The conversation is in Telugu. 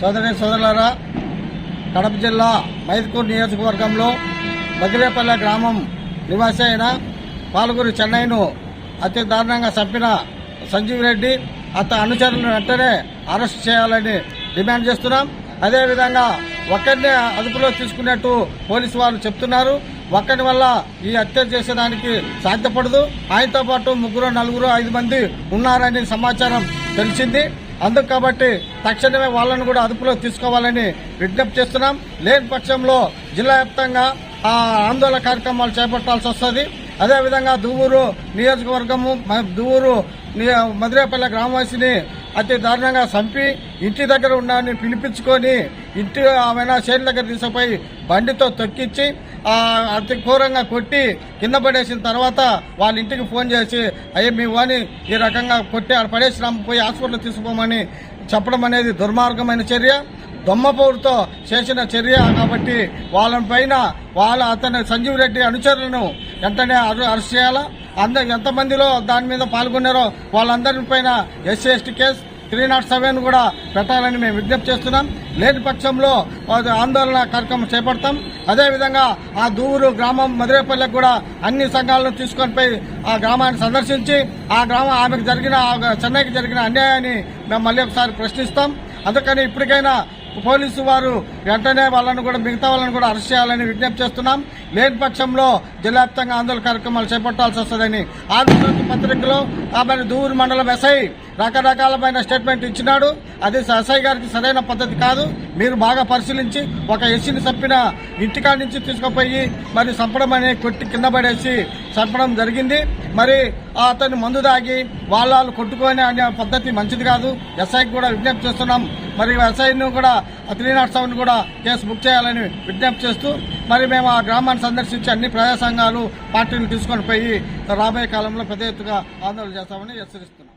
సోదరి సోదరులారా కడప జిల్లా మైదుకూర్ నియోజకవర్గంలో మగిరేపల్లె గ్రామం నివాసి అయిన పాలకూరు చెన్నైను అతి దారుణంగా చంపిన సంజీవ్ రెడ్డి అత అనుచరులను వెంటనే అరెస్ట్ చేయాలని డిమాండ్ చేస్తున్నాం. అదేవిధంగా ఒక్కరినే అదుపులో తీసుకున్నట్టు పోలీసు వాళ్ళు చెప్తున్నారు. ఒక్కడి వల్ల ఈ హత్య చేసేదానికి సాధ్యపడదు. ఆయనతో పాటు ముగ్గురు నలుగురు ఐదు మంది ఉన్నారని సమాచారం తెలిసింది. అందుకు కాబట్టి తక్షణమే వాళ్ళను కూడా అదుపులో తీసుకోవాలని విజ్ఞప్తి చేస్తున్నాం. లేని పక్షంలో జిల్లా వ్యాప్తంగా ఆందోళన కార్యక్రమాలు చేపట్టాల్సి వస్తుంది. అదేవిధంగా దువ్వూరు నియోజకవర్గము దువ్వూరు నియ- గ్రామవాసిని అతి దారుణంగా చంపి ఇంటి దగ్గర ఉన్నాని పిలిపించుకొని ఇంటి ఆమె చేతి దగ్గర తీసుకుపోయి బండితో తొక్కించి అతి ఘోరంగా కొట్టి కింద పడేసిన తర్వాత వాళ్ళ ఇంటికి ఫోన్ చేసి అయ్యే మీ వాని ఈ రకంగా కొట్టి ఆడ పడేసినాం పోయి హాస్పిటల్ తీసుకోమని చెప్పడం అనేది దుర్మార్గమైన చర్య. దొమ్మపోరుతో చేసిన చర్య కాబట్టి వాళ్ళ పైన వాళ్ళ అతని సంజీవ్ రెడ్డి అనుచరులను వెంటనే అరెస్ట్ చేయాలా? అందరు ఎంతమందిలో దాని మీద పాల్గొన్నారో వాళ్ళందరి పైన SC ST case three not seven కూడా పెట్టాలని మేము విజ్ఞప్తి చేస్తున్నాం. లేని పక్షంలో ఆందోళన కార్యక్రమం చేపడతాం. అదేవిధంగా ఆ దూరు గ్రామం మదిరేపల్లెకి కూడా అన్ని సంఘాలను తీసుకొని పోయి ఆ గ్రామాన్ని సందర్శించి ఆ గ్రామం ఆమెకు జరిగిన చెన్నైకి జరిగిన అన్యాయాన్ని మేము మళ్ళీ ఒకసారి ప్రశ్నిస్తాం. అందుకని ఇప్పటికైనా పోలీసు వారు వెంటనే వాళ్ళను కూడా మిగతా వాళ్ళని కూడా అరెస్ట్ చేయాలని విజ్ఞప్తి చేస్తున్నాం. లేని పక్షంలో జిల్లా వ్యాప్తంగా ఆందోళన కార్యక్రమాలు చేపట్టాల్సి వస్తుందని ఆంధ్రప్రదేశ్ పత్రికలో ఆమె దూరు మండలం ఎస్ఐ రకరకాలమైన స్టేట్మెంట్ ఇచ్చినాడు. అది ఎస్ఐ గారికి సరైన పద్ధతి కాదు. మీరు బాగా పరిశీలించి ఒక ఎస్సీని చంపిన ఇంటికాడి నుంచి తీసుకుపోయి మరి చంపడం అనే కొట్టి కింద పడేసి చంపడం జరిగింది. మరి అతన్ని మందు దాగి వాళ్ళు కొట్టుకొని అనే పద్ధతి మంచిది కాదు. ఎస్ఐకి కూడా విజ్ఞప్తి చేస్తున్నాం. మరి ఎస్ఐను కూడా త్రీ నాట్ సెవెన్ కూడా కేసు బుక్ చేయాలని విజ్ఞప్తి చేస్తూ మరి మేము ఆ గ్రామాన్ని సందర్శించి అన్ని ప్రజా సంఘాలు పార్టీలు తీసుకొని పోయి రాబోయే కాలంలో పెద్ద ఎత్తుగా ఆందోళన చేస్తామని హెచ్చరిస్తున్నాం.